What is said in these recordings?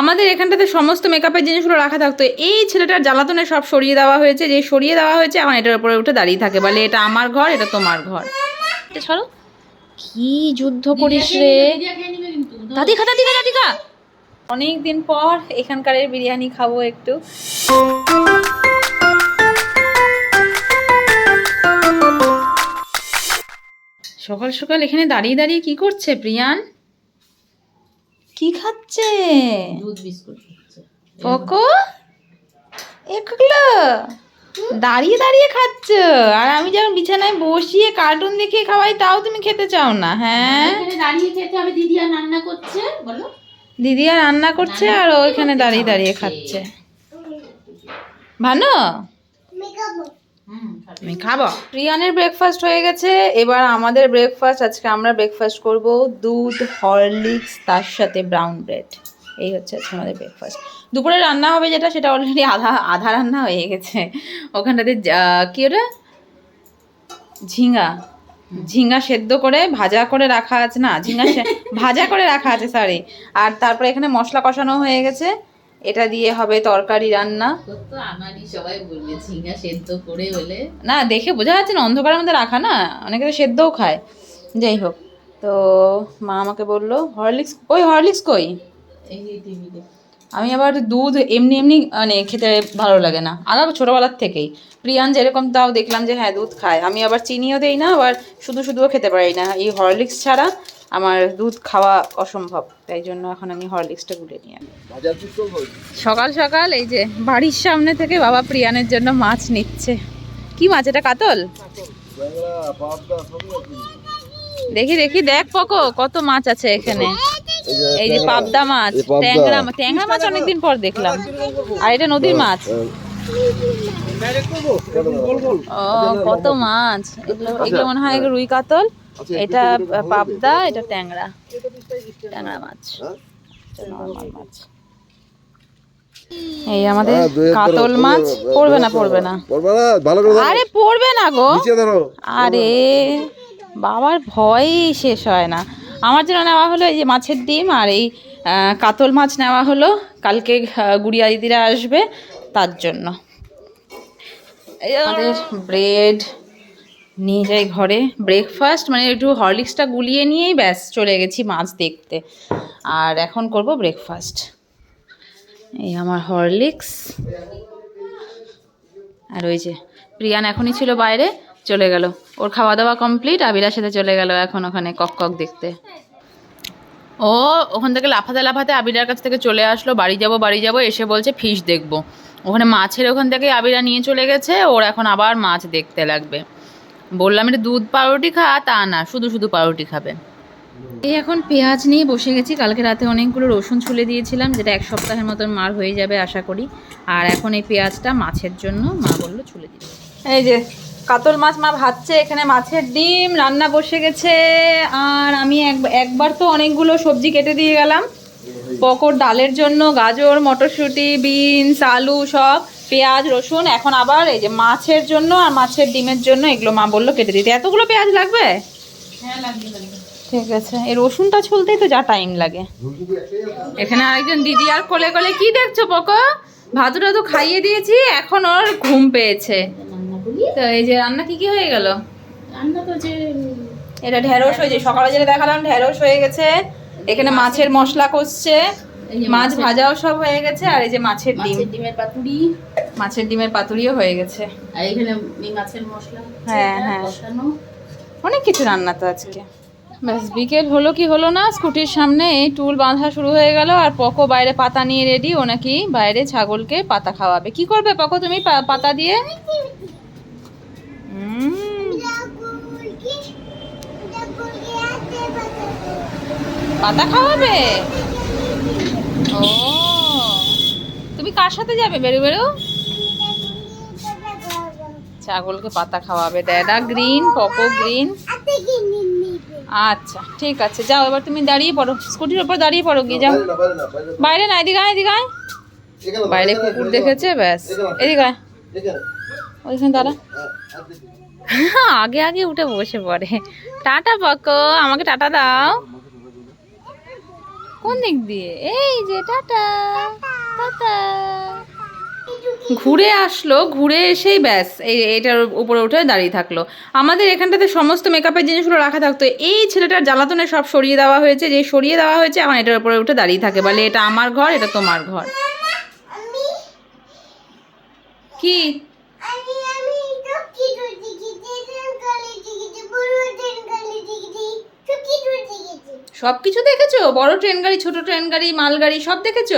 আমাদের এখানটাতে সমস্ত মেকআপের জিনিসগুলো রাখা থাকতো। এই ছেলেটার জ্বালাতনে সব সরিয়ে দেওয়া হয়েছে যে সরিয়ে দেওয়া হয়েছে এখন এটার উপরে উঠে দাঁড়িয়ে থাকে। বলে এটা আমার ঘর এটা তোমার ঘর। এটা সরো কি যুদ্ধ করিস রে? দাদি খা দাদি খা দাদি খা অনেক দিন পর এখানকার বিরিয়ানি খাব একটু। সকাল সকাল এখানে দাঁড়িয়ে দাঁড়িয়ে কি করছে প্রিয়ান? কি খাচ্ছে দুধ বিস্কুট খাচ্ছে। পকো? এগুলো দাঁড়িয়ে দাঁড়িয়ে খাচ্ছ? আর আমি যখন বিছানায় বসিয়ে কার্টুন দেখে খাওয়াই তাও তুমি খেতে চাও না হ্যাঁ? দাঁড়িয়ে খেতে হবে দিদি আর রান্না করছে বলো। দিদি আর রান্না করছে আর ওইখানে দাঁড়িয়ে দাঁড়িয়ে খাচ্ছে। ভালো। আমি খাব। প্রিয়ানের ব্রেকফাস্ট হয়ে গেছে। এবার আমাদের ব্রেকফাস্ট আজকে আমরা ব্রেকফাস্ট করব দুধ হরলিক্স তার সাথে ব্রাউন ব্রেড এই হচ্ছে আজকে আমাদের ব্রেকফাস্ট দুপুরে রান্না হবে যেটা সেটা অলরেডি আধা আধা রান্না হয়ে গেছে। ওখানটাতে যা- কি ওটা? ঝিঙ্গা ঝিঙ্গা সেদ্ধ করে ভাজা করে রাখা আছে না ঝিঙ্গা সে- ভাজা করে রাখা আছে সরি আর তারপরে এখানে মশলা কষানো হয়ে গেছে। এটা দিয়ে হবে তরকারি রান্না। সবাই বলবে ঝিঙা সেদ্ধ করে হলে। না দেখে বোঝা যাচ্ছে না অন্ধকারের মধ্যে রাখা না অনেকে তো সেদ্ধও খায়। যাই হোক তো মা আমাকে বলল হরলিক্স ওই হরলিক্স কই? এই টিভিতে। আমি আবার দুধ এমনি এমনি মানে খেতে ভালো লাগে না। আগা ছোটোবেলার থেকেই। প্রিয়ান যেরকম তাও দেখলাম যে হ্যাঁ দুধ খায়। আমি আবার চিনিও দেই না আবার শুধু শুধুও খেতে পারি না। এই হরলিক্স ছাড়া আমার দুধ খাওয়া অসম্ভব। তাই জন্য এখন আমি হরলিক্সটা গুলে নিয়ে সকাল সকাল এই যে বাড়ির সামনে থেকে বাবা প্রিয়ানের জন্য মাছ নিচ্ছে। কি মাছ এটা কাতল? দেখি দেখি দেখ পকো কত মাছ আছে এখানে। এই যে পাবদা মাছ। ট্যাংরা ট্যাংরা মাছ অনেকদিন পর দেখলাম। আর এটা নদীর মাছ। ও কত মাছ। এগুলো এগুলো মনে হয় রুই কাতল। এটা পাবদা এটা ট্যাংরা। ট্যাংরা মাছ। মাছ। এই আমাদের কাতল মাছ। পড়বে না পড়বে না। ভালো করে আরে পড়বে না গো। আরে বাবার ভয়ই শেষ হয় না। আমার জন্য নেওয়া হলো এই যে মাছের ডিম আর এই কাতল মাছ নেওয়া হলো। কালকে গুড়িয়া দিদিরা আসবে তার জন্য। এই আমাদের ব্রেড নিয়ে যাই ঘরে। ব্রেকফাস্ট মানে একটু হরলিক্সটা গুলিয়ে নিয়েই ব্যাস চলে গেছি মাছ দেখতে। আর এখন করব ব্রেকফাস্ট এই আমার হরলিক্স। আর ওই যে প্রিয়ান এখনই ছিল বাইরে। চলে গেল। ওর খাওয়া দাওয়া কমপ্লিট আবিরার সাথে চলে গেল এখন ওখানে কক কক দেখতে। ও ওখান থেকে লাফাতে লাফাতে আবিরার কাছ থেকে চলে আসলো, বাড়ি যাব বাড়ি যাব, এসে বলছে ফিশ দেখব। ওখানে মাছের ওখান থেকে আবিরা নিয়ে চলে গেছে, ওর এখন আবার মাছ দেখতে লাগবে। বললাম, এটা দুধ পাউরুটি খা, তা না, শুধু শুধু পাউরুটি খাবে। এই এখন পেঁয়াজ নিয়ে বসে গেছি। কালকে রাতে অনেকগুলো রসুন ছুলে দিয়েছিলাম, যেটা এক সপ্তাহের মতন মার হয়ে যাবে, আশা করি। আর এখন এই পেঁয়াজটা মাছের জন্য মা বলল ছুলে দিতে এই যে কাতল মাছ মা ভাজছে এখানে মাছের ডিম রান্না বসে গেছে। আর আমি এক- একবার তো অনেকগুলো সবজি কেটে দিয়ে গেলাম। পকোর ডালের জন্য গাজর মটরশুঁটি বিনস আলু সব পেঁয়াজ রসুন এখন আবার এই যে মাছের জন্য আর মাছের ডিমের জন্য এগুলো মা বলল কেটে দিতে। এতগুলো পেঁয়াজ লাগবে? হ্যাঁ ঠিক আছে। এই রসুনটা ছুলতেই তো যা টাইম লাগে। এখানে আরেকজন দিদি আর কোলে কোলে কি দেখছ পকো? ভাতু টাতু খাইয়ে দিয়েছি এখন ওর ঘুম পেয়েছে। তো এই যে রান্না কি কি হয়ে গেল? রান্না তো যে এটা ঢেঁড়স হয়েছে সকালে যেটা দেখালাম ঢেঁড়স হয়ে গেছে। এখানে মাছের মশলা কষছে। মাছ ভাজাও সব হয়ে গেছে আর এই যে মাছের ডিম। ডিমের পাতুরি। মাছের ডিমের পাতুরিও হয়ে গেছে। আর এখানে এই মাছের মশলা হ্যাঁ, হ্যাঁ। অনেক কিছু রান্না তো আজকে। ব্যাস বিকেল হলো কি হলো না স্কুটির সামনে এই টুল বাঁধা শুরু হয়ে গেল আর পকো বাইরে পাতা নিয়ে রেডি ও নাকি বাইরে ছাগলকে পাতা খাওয়াবে। কি করবে পকো তুমি পা- পাতা দিয়ে? পাতা খাওয়াবে? ও। তুমি কার সাথে যাবে বেরো বেরো ছাগলকে পাতা খাওয়াবে দাদা গ্রিন পকো গ্রিন আচ্ছা ঠিক আছে যাও এবার তুমি দাঁড়িয়ে পড়ো স্কুটির উপর দাঁড়িয়ে পড়ো গিয়ে যাও। বাইরে না, এদিকে আয়, এদিকে আয়। বাইরে কুকুর দেখেছে ব্যাস। এদিকে আয়। ওইখানে দাঁড়া। আগে আগে উঠে বসে পড়ে। টাটা পকো আমাকে টাটা দাও। কোন দিক দিয়ে? এই যে টাটা টাটা। ঘুরে আসলো ঘুরে এসেই ব্যাস এই এটার উপরে উঠে দাঁড়িয়ে থাকল। আমাদের এখানটাতে সমস্ত মেকআপের জিনিসগুলো রাখা থাকতো। এই ছেলেটার জ্বালাতনে সব সরিয়ে দেওয়া হয়েছে যে সরিয়ে দেওয়া হয়েছে এখন এটার উপরে উঠে দাঁড়িয়ে থাকে। বলে এটা আমার ঘর এটা তোমার ঘর। কি আমি আমি টুকি টুকি গেছি কালি গেছি বড় ট্রেন কালি গেছি টুকি টুকি গেছি সব কিছু দেখেছ? বড় ট্রেন গাড়ি ছোট ট্রেন গাড়ি মালগাড়ি সব দেখেছ?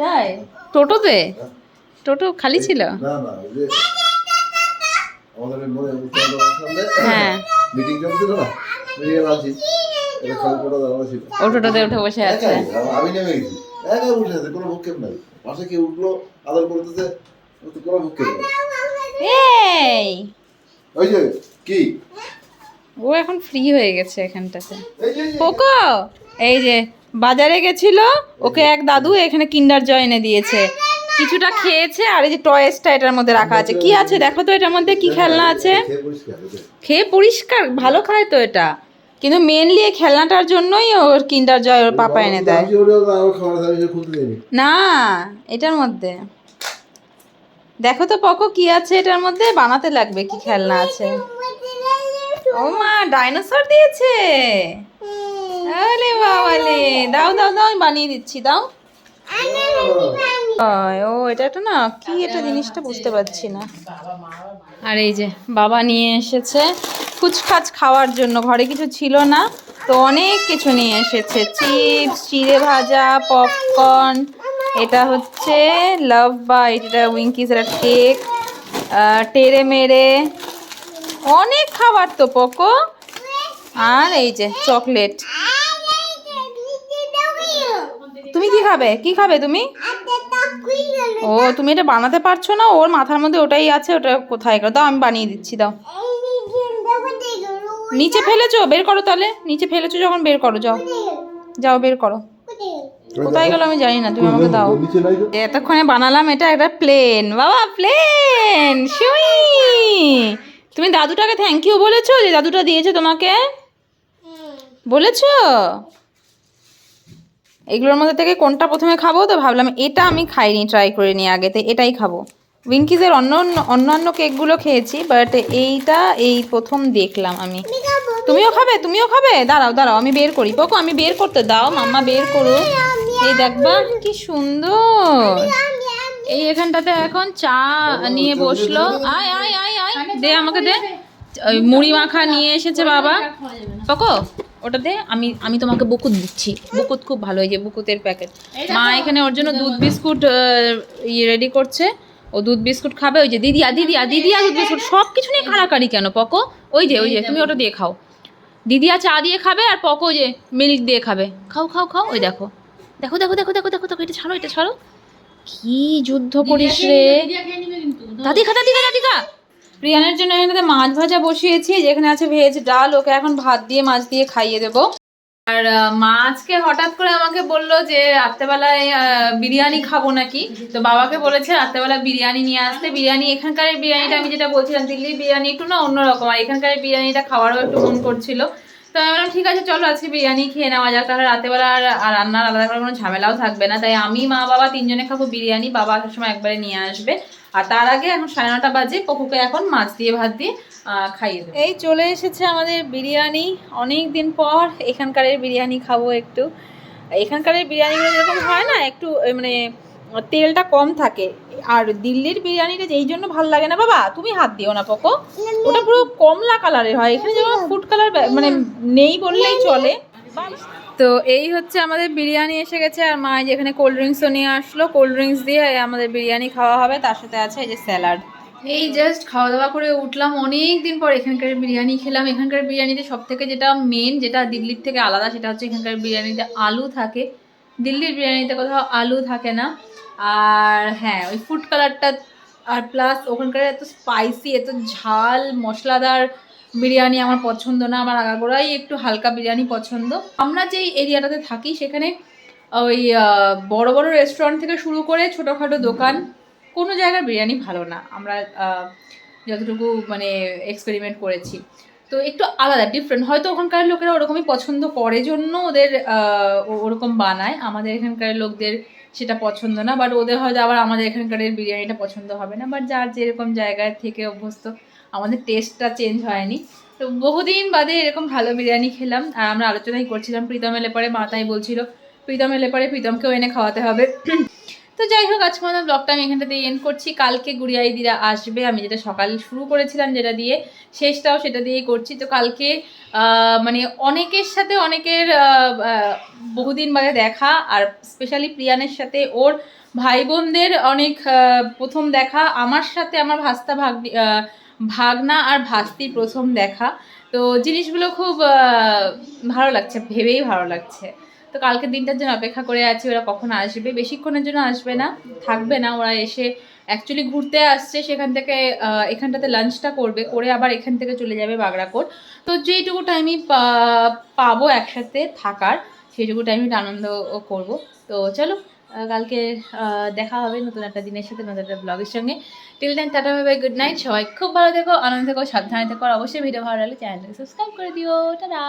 তাই? টোটোতে? টোটো খালি ছিল? হ্যাঁ। মিটিং না ও টোটোতে উঠে বসে আছে। আমি নেমে গেছি। কোনো ভক্ষেপ নাই। পাশে কেউ উঠল আদর করতেছে তো কোনো ভক্ষেপ এই! ওই যে কি? ও এখন ফ্রি হয়ে গেছে এখানটাতে। পোকো এই যে বাজারে গেছিল ওকে এক দাদু এখানে কিন্ডার জয় এনে দিয়েছে। কিছুটা খেয়েছে আর এই যে টয়েসটা এটার মধ্যে রাখা আছে। কি আছে? দেখো তো এটার মধ্যে কি খেলনা আছে। খেয়ে পরিষ্কার ভালো খায় তো এটা। কিন্তু মেনলি এই খেলনাটার জন্যই ওর কিন্ডার জয় ওর পাপা এনে দেয়। না, এটার মধ্যে। দেখো তো পকো কি আছে এটার মধ্যে, বানাতে লাগবে কি খেলনা আছে। ও মা, ডাইনোসর দিয়েছে। আরে বাবা বাবালে দাও দাও দাও বানিয়ে দিচ্ছি, দাও। ও, এটা একটা না, কি এটা জিনিসটা বুঝতে পারছি না। আর এই যে, বাবা নিয়ে এসেছে। ফুচকাচ খাওয়ার জন্য। ঘরে কিছু ছিল না, তো অনেক কিছু নিয়ে এসেছে। চিপস, চিড়ে ভাজা, পপকর্ন, এটা হচ্ছে লাভ বাইট এটা উইঙ্কিস এটা কেক টেরে মেরে। অনেক খাবার তো, পকো। আর এই যে, চকলেট। তুমি কি খাবে? কি খাবে তুমি? ও, তুমি এটা বানাতে পারছ না? ওর মাথার মধ্যে ওটাই আছে, ওটা কোথায়? দাও, আমি বানিয়ে দিচ্ছি, দাও। নিচে ফেলেছো? বের করো তাহলে। নিচে ফেলেছো যখন বের করো যাও। যাও বের করো। কোথায় গেল আমি জানি না তুমি আমাকে দাও। এতক্ষণে বানালাম এটা একটা প্লেন। বাবা প্লেন! সুই! তুমি দাদুটাকে থ্যাংক ইউ বলেছ যে দাদুটা দিয়েছে তোমাকে? বলেছ? এগুলোর মধ্যে থেকে কোনটা প্রথমে খাব? তো ভাবলাম এটা আমি খাইনি ট্রাই করে নিই আগে তো এটাই খাব। উইঙ্কিজের অন্য অন্য- অন্যান্য কেকগুলো খেয়েছি বাট এইটা এই প্রথম দেখলাম আমি। তুমিও খাবে তুমিও খাবে? দাঁড়াও দাঁড়াও আমি বের করি। পোকো আমি বের করতে দাও মাম্মা বের করো এই দেখবা কি সুন্দর। এই এখানটাতে এখন চা নিয়ে বসল। আয় আয় আয় আয়। দে আমাকে দে। ওই মুড়ি মাখা নিয়ে এসেছে বাবা। পকো ওটা দে। আমি আমি তোমাকে বুকুত দিচ্ছি। বুকুত খুব ভালো এই যে বুকুতের প্যাকেট। মা এখানে ওর জন্য দুধ বিস্কুট ইয়ে রেডি করছে। ও দুধ বিস্কুট খাবে ওই যে দিদিয়া দিদিয়া দিদিয়া দুধ বিস্কুট সব কিছু নিয়ে কাড়াকাড়ি কেন পকো? ওই যে ওই যে তুমি ওটা দিয়ে খাও। দিদিয়া চা দিয়ে খাবে আর পকো ওই যে মিল্ক দিয়ে খাবে। খাও খাও খাও ওই দেখো। দেখো দেখো দেখো দেখো দেখো দেখো এটা ছাড়ো এটা ছাড়ো। কি যুদ্ধ করিস রে। দাদিকা দাদিকা দাদিকা। প্রিয়ানের জন্য এখানে মাছ ভাজা বসিয়েছি যেখানে আছে ভেজ ডাল ওকে এখন ভাত দিয়ে মাছ দিয়ে খাইয়ে দেবো। আর মা আজকে হঠাৎ করে আমাকে বলল যে রাত্রেবেলায় বিরিয়ানি খাব নাকি? তো বাবাকে বলেছে রাত্রেবেলা বিরিয়ানি নিয়ে আসতে। বিরিয়ানি এখানকার বিরিয়ানিটা আমি যেটা বলছিলাম, দিল্লির বিরিয়ানি একটু না অন্যরকম। আর এখানকার বিরিয়ানিটা খাওয়ারও একটু মন করছিল। আমি বললাম, ঠিক আছে, চলো আজকে বিরিয়ানি খেয়ে নেওয়া যাক। তাহলে রাতেবেলা আর রান্নার আলাদা করে কোনো ঝামেলাও থাকবে না। তাই আমি মা বাবা তিনজনে খাব বিরিয়ানি, বাবা আসার সময় একবারে নিয়ে আসবে। আর তার আগে এখন সাড়ে নটা বাজে পকুকে এখন মাছ দিয়ে, ভাত দিয়ে খাইয়ে দেবো। এই চলে এসেছে আমাদের বিরিয়ানি। অনেক দিন পর এখানকার বিরিয়ানি খাব একটু। এখানকার বিরিয়ানিগুলো যেরকম হয় না, একটু মানে তেলটা কম থাকে। আর দিল্লির বিরিয়ানিটা যেই জন্য ভালো লাগে না বাবা তুমি হাত দিও না পকো। ওটা পুরো কমলা কালারের হয় এখানে যেমন ফুড কালার মানে নেই বললেই চলে। তো এই হচ্ছে আমাদের বিরিয়ানি এসে গেছে আর মা যেখানে কোল্ড ড্রিঙ্কসও নিয়ে আসলো। কোল্ড ড্রিঙ্কস দিয়ে আমাদের বিরিয়ানি খাওয়া হবে তার সাথে আছে এই যে স্যালাড এই জাস্ট খাওয়া দাওয়া করে উঠলাম। অনেক দিন পর এখানকার বিরিয়ানি খেলাম। এখানকার বিরিয়ানিতে সব থেকে যেটা মেন যেটা দিল্লির থেকে আলাদা সেটা হচ্ছে এখানকার বিরিয়ানিতে আলু থাকে। দিল্লির বিরিয়ানিতে কোথাও আলু থাকে না। আর হ্যাঁ ওই ফুড কালারটা আর প্লাস ওখানকার এত স্পাইসি এত ঝাল, মশলাদার বিরিয়ানি আমার পছন্দ না, আমার আগাগোড়াই একটু হালকা বিরিয়ানি পছন্দ। আমরা যেই এরিয়াটাতে থাকি, সেখানে ওই বড় বড় রেস্টুরেন্ট থেকে শুরু করে ছোটোখাটো দোকান, কোনো জায়গার বিরিয়ানি ভালো না। আমরা যতটুকু মানে এক্সপেরিমেন্ট করেছি। তো একটু আলাদা ডিফারেন্ট হয়তো ওখানকার লোকেরা ওরকমই পছন্দ করে, জন্য ওদের ওরকম বানায়। আমাদের এখানকার লোকদের সেটা পছন্দ না বাট ওদের হয়তো আবার আমাদের এখানকার বিরিয়ানিটা পছন্দ হবে না বাট যার যেরকম জায়গায় থেকে অভ্যস্ত, আমাদের টেস্টটা চেঞ্জ হয়নি। তো বহুদিন বাদে এরকম ভালো বিরিয়ানি খেলাম, আর আমরা আলোচনাই করছিলাম, প্রীতম এলে পরে মাতাই বলছিল, প্রীতম এলে পরে প্রীতমকেও এনে খাওয়াতে হবে। তো যাই হোক, আজকে মতো ব্লগটা আমি এখানটাতে এন্ড করছি। কালকে গুড়িয়াই দিরা আসবে। আমি যেটা সকালে শুরু করেছিলাম যেটা দিয়ে, শেষটাও সেটা দিয়েই করছি। তো কালকে মানে অনেকের সাথে অনেকের বহুদিন বাদে দেখা আর স্পেশালি প্রিয়ানের সাথে ওর ভাই বোনদের অনেক প্রথম দেখা। আমার সাথে আমার ভাস্তা ভাগ ভাগনা আর ভাস্তির প্রথম দেখা। তো জিনিসগুলো খুব ভালো লাগছে, ভেবেই ভালো লাগছে। তো কালকের দিনটার জন্য অপেক্ষা করে আছি, ওরা কখন আসবে? বেশিক্ষণের জন্য আসবে না, থাকবে না, ওরা এসে অ্যাকচুয়ালি ঘুরতে আসছে, সেখান থেকে এখানটাতে লাঞ্চটা করবে, করে আবার এখান থেকে চলে যাবে বাগড়াকোট তো যেইটুকু টাইমই পাবো একসাথে থাকার, সেইটুকু টাইমই আনন্দ করব। তো চলো কালকে দেখা হবে নতুন একটা দিনের সাথে, নতুন একটা ব্লগের সঙ্গে। টিল টাইম টাটা ভাবে গুড নাইট সবাই খুব ভালো থেকো, আনন্দ থেকো, সাবধানে থেকো অবশ্যই ভিডিও ভালো লাগলে চ্যানেলটাকে সাবস্ক্রাইব করে দিও। টাটা!